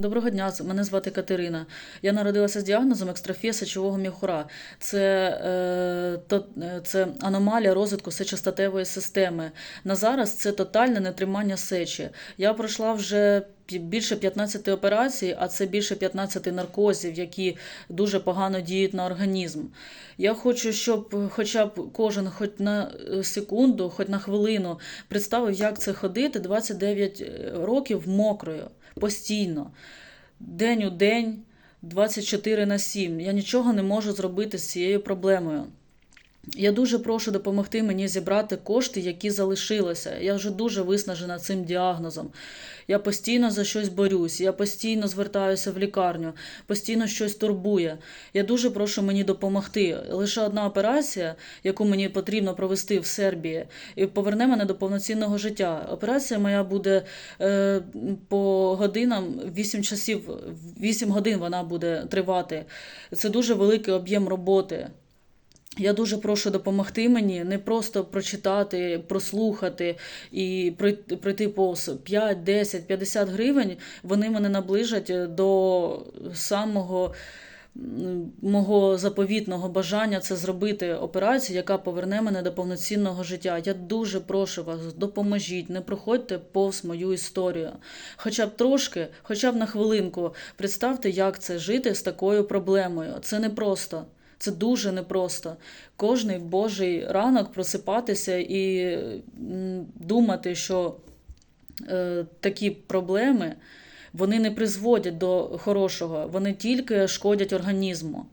Доброго дня, мене звати Катерина. Я народилася з діагнозом екстрофія сечового міхура. Це, е, е, це аномалія розвитку сечостатевої системи. На зараз це тотальне нетримання сечі. Я пройшла вже більше 15 операцій, а це більше 15 наркозів, які дуже погано діють на організм. Я хочу, щоб хоча б кожен хоч на е, секунду, хоч на хвилину представив, як це ходити 29 років мокрою, постійно, день у день, 24 на 7. Я нічого не можу зробити з цією проблемою. Я дуже прошу допомогти мені зібрати кошти, які залишилися. Я вже дуже виснажена цим діагнозом. Я постійно за щось борюсь, я постійно звертаюся в лікарню, постійно щось турбує. Я дуже прошу мені допомогти. Lише одна операція, яку мені потрібно провести в Сербії, і поверне мене до повноцінного життя. Операція моя буде е, по годинам 8 часів, 8 годин вона буде тривати. Це дуже великий об'єм роботи. Я дуже прошу допомогти мені не просто прочитати, прослухати і прой- пройти повз 5, 10, 50 гривень. Вони мене наближать до самого мого заповітного бажання це зробити операцію, яка поверне мене до повноцінного життя. Я дуже прошу вас, допоможіть, не проходьте повз мою історію. Хоча б трошки, хоча б на хвилинку, представте, як це жити з такою проблемою. Це непросто. Це дуже непросто. Кожний божий ранок просипатися і думати, що е, такі проблеми вони не призводять до хорошого, вони тільки шкодять організму.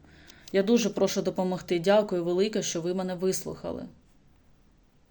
Я дуже прошу допомогти. Дякую велике, що ви мене вислухали.